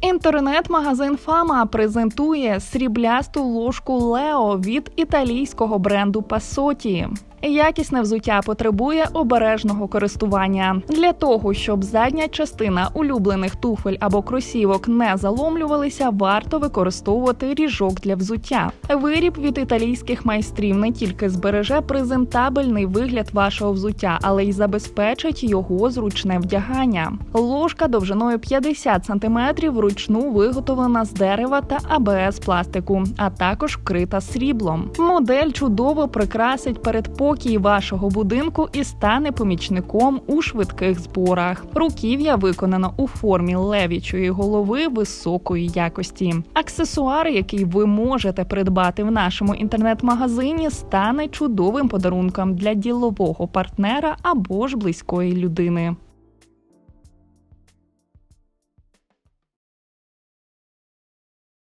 Інтернет-магазин Фама презентує сріблясту ложку Лео від італійського бренду Пасоті. Якісне взуття потребує обережного користування для того, щоб задня частина улюблених туфель або кросівок не заломлювалися, варто використовувати ріжок для взуття. Виріб від італійських майстрів не тільки збереже презентабельний вигляд вашого взуття, але й забезпечить його зручне вдягання. Ложка довжиною 50 см вручну виготовлена з дерева та АБС пластику, а також вкрита сріблом. Модель чудово прикрасить передпокій вашого будинку і стане помічником у швидких зборах. Руків'я виконано у формі левічої голови високої якості. Аксесуар, який ви можете придбати в нашому інтернет-магазині, стане чудовим подарунком для ділового партнера або ж близької людини.